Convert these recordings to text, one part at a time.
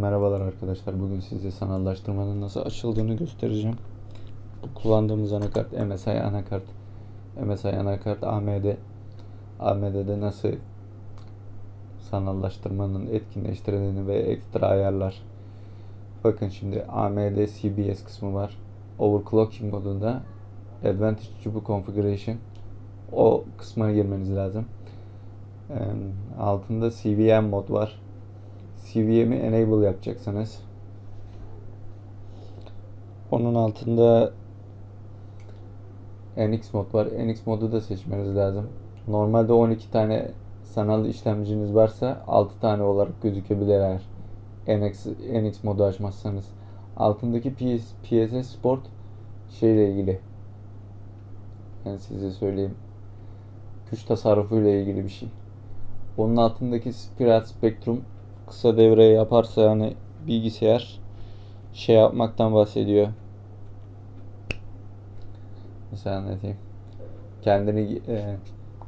Merhabalar arkadaşlar. Bugün size sanallaştırmanın nasıl açıldığını göstereceğim. Bu kullandığımız anakart MSI anakart. MSI anakart AMD. AMD'de nasıl sanallaştırmanın etkinleştirildiğini ve ekstra ayarlar. Bakın şimdi AMD CBS kısmı var. Overclocking modunda Advantage Tubu Configuration o kısmına girmeniz lazım. Altında CVM mod var. CVM'i enable yapacaksınız. Onun altında NX mod var. NX modu da seçmeniz lazım. Normalde 12 tane sanal işlemciniz varsa 6 tane olarak gözükebilir eğer NX, NX modu açmazsanız. Altındaki PS, PSS Sport şeyle ilgili. Yani size söyleyeyim. Güç tasarrufu ile ilgili bir şey. Onun altındaki Spirit Spectrum kısa devre yaparsa yani bilgisayar şey yapmaktan bahsediyor. Mesela anlatayım. Kendini e,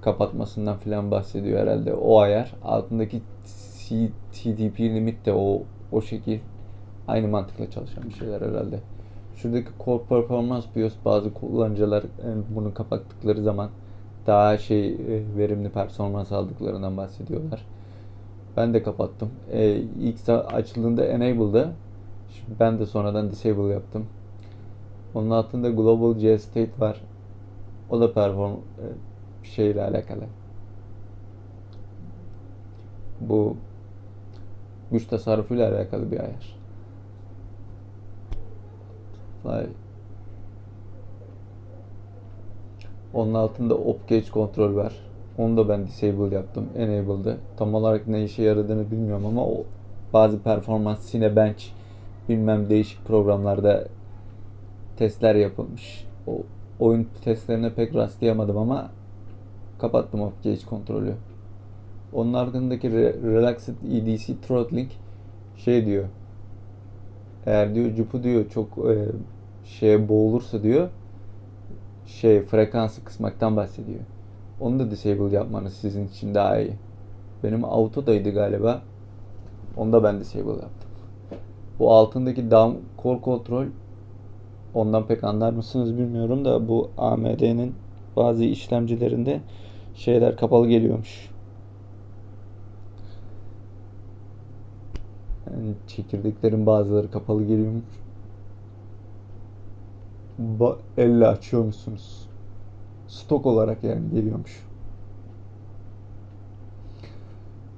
kapatmasından filan bahsediyor herhalde. O ayar. Altındaki TDP limit de o o şekil aynı mantıkla çalışan bir şeyler herhalde. Şuradaki Core Performance BIOS bazı kullanıcılar yani bunu kapattıkları zaman daha şey e, verimli performans aldıklarından bahsediyorlar. Ben de kapattım. Ee, ilk açıldığında enable'dı. Ben de sonradan disable yaptım. Onun altında global G state var. O da perform e, şeyle alakalı. Bu güç tasarrufuyla alakalı bir ayar. Vay. Onun altında op kontrol var. Onu da ben disable yaptım. Enable'da. Tam olarak ne işe yaradığını bilmiyorum ama o bazı performans Cinebench bilmem değişik programlarda testler yapılmış. O oyun testlerine pek rastlayamadım ama kapattım off gauge kontrolü. Onun ardındaki Relaxed EDC Throttling şey diyor. Eğer diyor cupu diyor çok e, şeye boğulursa diyor şey frekansı kısmaktan bahsediyor. Onu da disable yapmanız sizin için daha iyi. Benim auto'daydı galiba. Onu da ben disable yaptım. Bu altındaki down core control ondan pek anlar mısınız bilmiyorum da bu AMD'nin bazı işlemcilerinde şeyler kapalı geliyormuş. Yani çekirdeklerin bazıları kapalı geliyormuş. Ba elle açıyor musunuz? Stok olarak yani geliyormuş.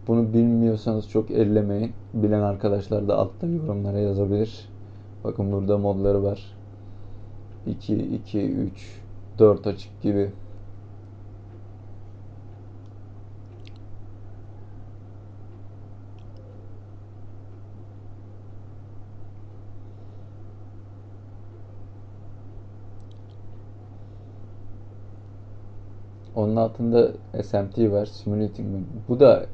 Bunu bilmiyorsanız çok ellemeyin. Bilen arkadaşlar da altta yorumlara yazabilir. Bakın burada modları var. 2, 2, 3, 4 açık gibi. Onun altında SMT var, Simulating. Bu da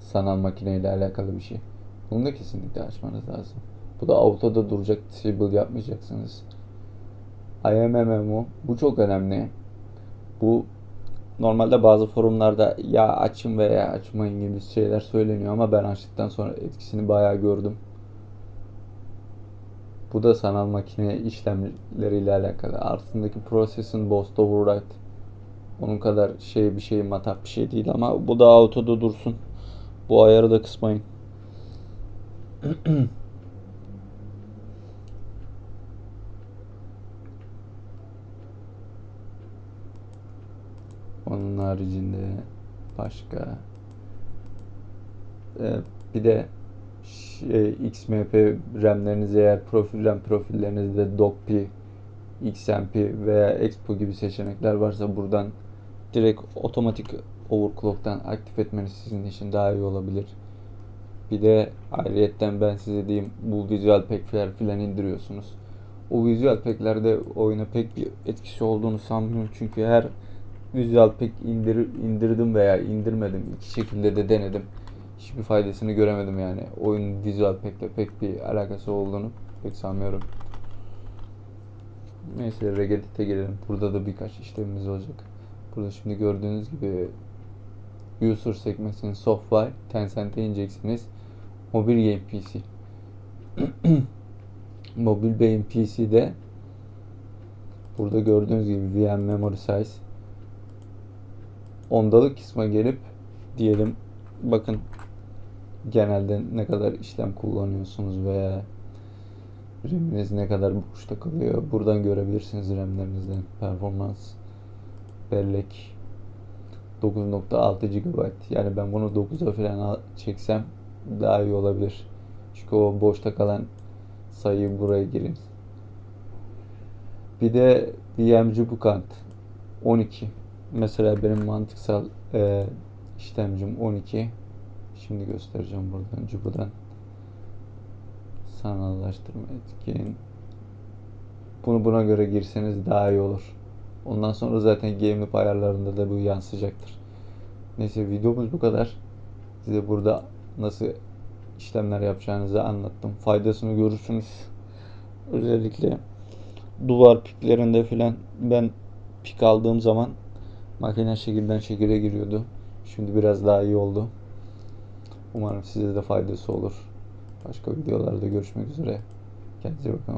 sanal makineyle alakalı bir şey. Bunu da kesinlikle açmanız lazım. Bu da auto'da duracak, disable yapmayacaksınız. IMMMO, bu çok önemli. Bu normalde bazı forumlarda ya açın veya açmayın gibi şeyler söyleniyor ama ben açtıktan sonra etkisini bayağı gördüm. Bu da sanal makine işlemleriyle alakalı. Altındaki process'in Bost Override onun kadar şey bir şey matap bir şey değil ama bu da auto'da dursun. Bu ayarı da kısmayın. Onun haricinde başka ee, bir de şey, XMP RAM'leriniz eğer profil RAM profillerinizde DOCP, XMP veya Expo gibi seçenekler varsa buradan direkt otomatik overclock'tan aktif etmeniz sizin için daha iyi olabilir. Bir de ayrıyetten ben size diyeyim bu visual pack'ler filan indiriyorsunuz. O visual pack'lerde oyuna pek bir etkisi olduğunu sanmıyorum çünkü her visual pack indir, indirdim veya indirmedim iki şekilde de denedim. Hiçbir faydasını göremedim yani. Oyun visual pack'le pek bir alakası olduğunu pek sanmıyorum. Neyse Regedit'e gelelim. Burada da birkaç işlemimiz olacak. Burada şimdi gördüğünüz gibi user sekmesinin software Tencent'e ineceksiniz. Mobil Game PC. Mobil beyin PC'de burada gördüğünüz gibi VM memory size ondalık kısma gelip diyelim bakın genelde ne kadar işlem kullanıyorsunuz veya RAM'iniz ne kadar boşta kalıyor. Buradan görebilirsiniz RAM'lerinizden performans bellek 9.6 GB. Yani ben bunu 9'a falan al- çeksem daha iyi olabilir. Çünkü o boşta kalan sayıyı buraya girin. Bir de VMC Bookant 12. Mesela benim mantıksal e, işlemcim 12. Şimdi göstereceğim buradan Cubu'dan. Sanallaştırma etkin. Bunu buna göre girseniz daha iyi olur. Ondan sonra zaten GameLoop ayarlarında da bu yansıyacaktır. Neyse videomuz bu kadar. Size burada nasıl işlemler yapacağınızı anlattım. Faydasını görürsünüz. Özellikle duvar piklerinde filan ben pik aldığım zaman makine şekilden şekile giriyordu. Şimdi biraz daha iyi oldu. Umarım size de faydası olur. Başka videolarda görüşmek üzere. Kendinize bakın.